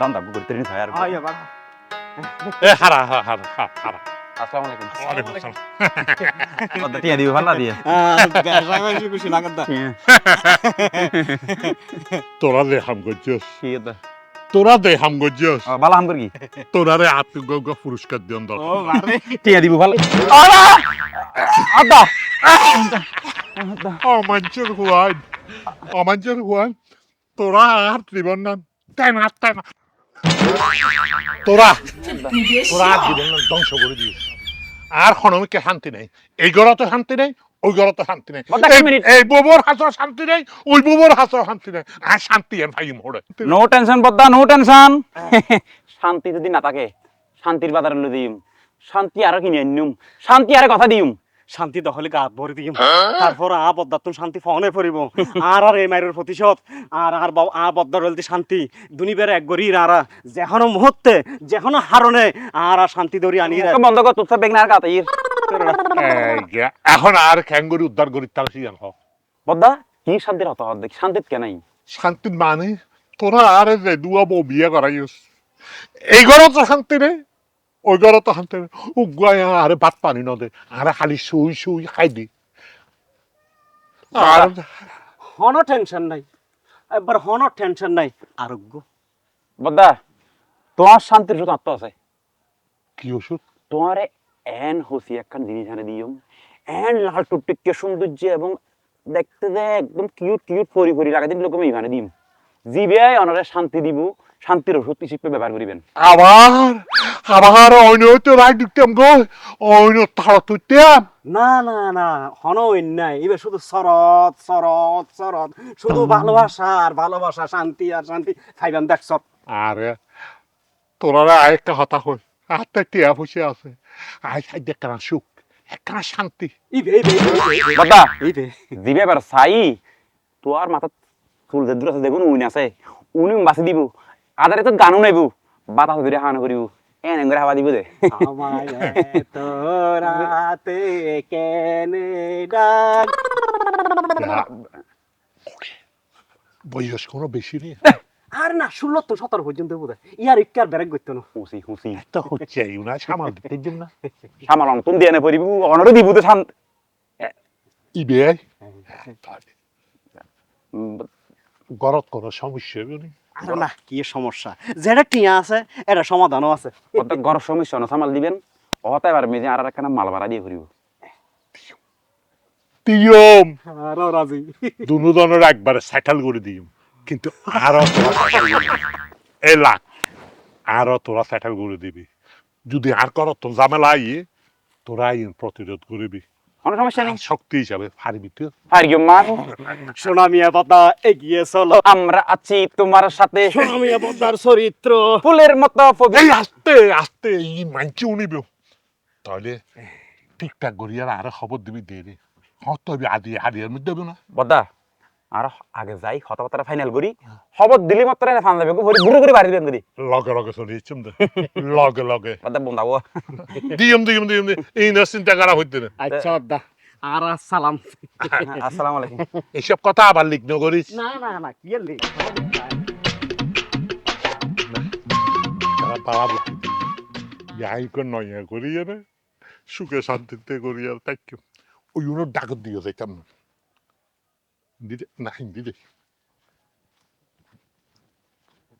দান্দা বুকুর তরিন হয় আর আয় বাবা এ হারা হারা হারা হারা, আসসালামু আলাইকুম। ওয়ালাইকুম আসসালাম। টিয়া দিবি ভালো দিয়ে? বেশা বেশি খুশি লাগাত দা তোরা দে হাম গজ্জস তোরা দে হাম গজ্জস ভালো হাম করি তোরা রে গগ পুরস্কার দিন দর ও টিয়া দিব ভালো। আদা অমাঞ্চের হুয়ান। অমাঞ্চের হুয়ান। তোরা আর জীবন না। তাই না তাই না। তোরা তোরা জীবন ধ্বংস করে আর হনমিকে শান্তি নেই? এই শান্তি নেই ওই ঘরতে শান্তি নেই। এই- হাসো শান্তি নেই ওই বুবর হাসো শান্তি নেই। আর শান্তি এর ভাই মোড়ে। নো টেনশন বদ্দা নো টেনশন শান্তি যদি না থাকে শান্তির বাজার লই দিম। শান্তি আর কিনে আনিম। শান্তি আর কথা দিম। শান্তি দহলে গাত ভরে দিম। তারপর আ বদ্দার তুমি শান্তি ফোনে পড়িব আর আর এই মায়ের প্রতিশোধ। আর আর বাব- আ বদ্দার হলতে শান্তি। দুনিবের এক গরি আর যেহনো মুহূর্তে যেহনো হারনে আর আর শান্তি দরি আনি তো বন্ধ কর তোর বেগনা আর কাতা ইর এখন আর খ্যাঙ্গুরি উদ্ধার করি তার সিয়ান হ। বদ্দা কি শান্তির হত হত দেখি শান্তিত কে নাই? শান্তির মানে তোরা আর যে দুয়া বউ বিয়ে করাইস। এই ঘরে তো শান্তি নেই। ওই ঘরে তো নেই উগুয়াই আরে ভাত পানি নদে আরে খালি শুই শুই খাই দি। আর হনো টেনশন নাই একবার হনো টেনশন নাই। আরোগ্য বদ্দা তোমার শান্তির শুধু আত্ম আছে। কি ওষুধ? তোমারে এন হসি একখান জিনিস আনে দিও। এন লাল টুকটিকে সৌন্দর্য এবং দেখতে যে একদম কিউট কিউট ফরি ফরি লাগা দিন লোক আমি ইভানে দিম। জিবে অনরে শান্তি দিব শান্তির ওষুধ হিসেবে ব্যবহার করিবেন। আবার? আবার অন্য তো রাই দিতাম গো অন্য তুইতাম না না না হনো নাই এবার শুধু শরৎ শরৎ শরৎ শুধু ভালোবাসা আর ভালোবাসা শান্তি আর শান্তি খাইবেন দেখছ আরে তোরা আরেকটা হতা হই হাতে টিয়া বসে আছে আই সাই একখানা সুখ একখানা শান্তি ইবে ইবে বদ্দা ইবে জিবে এবার চাই তোর মাথাত চুল যে দূর আছে দেখুন উইন আছে উনি বাঁচি দিব আদারে তো গানও নাইব বাতাস ধরে হাওয়ানো করিব এন করে হাওয়া দিব দে তোরাতে কেনে ডাক বয়স কোনো বেশি নেই আর না ষোলো তো সতেরো পর্যন্ত বোধ ইয়ার ইকার ব্যারেক করতো না হুসি হুসি তো হচ্ছে না সামাল দিতে দিন না সামাল অন্তন দিয়ে নে পরিব অনরে দিব তো শান্ত ইবে গরত কোনো সমস্যা হবে না আর না কি সমস্যা? যেটা টিয়া আছে এটা সমাধানও আছে। কত ঘর সমস্যা না সামাল দিবেন? অত এবার মেজে আর মাল ভাড়া দিয়ে করিব তিয়ম আরও রাজি। দুনো দনের একবারে সেটেল করে দিম। কিন্তু আরও লাখ আরও তোরা সেটেল করে দিবি। যদি আর করো তো ঝামেলা আইয়ে তোরা আইন প্রতিরোধ করবি। কোনো সমস্যা নেই? শক্তি হিসাবে পারবি তুই কি মা সোনা মিয়া পাতা এগিয়ে চলো। আমরা আছি তোমার সাথে। সোনা মিয়া পাতার চরিত্র। ফুলের মতো পবিত্র এই আস্তে আস্তে এই মানছি উনিবে। তাহলে ঠিকঠাক করি আর আরও খবর দিবি দেরি তবে আদি হারিয়ার মধ্যে দেবে না? বদ্দা আর আগে যাই কথাবার্তা ফাইনাল করি। খবর দিলি মাত্র না ফান যাবে ভরি বুড়ো করে বাড়ি দিবেন করি লগে লগে চলে ইচ্ছুম দে। লগে লগে। বদ্দা বন্ধাবো দিয়ম দিয়ম দিয়ম দি এই না চিন্তা করা হইতে না। আচ্ছা দা। আর সালাম আসসালামু আলাইকুম। এইসব কথা আবার লিখ না করিস। না না না কি লি? পালাবো। যাই কর নয়া করি সুখে শান্তিতে করি আর তাই ওই উনো ডাকত দিয়ে যাইতাম না। দিদে না হিন্দি দে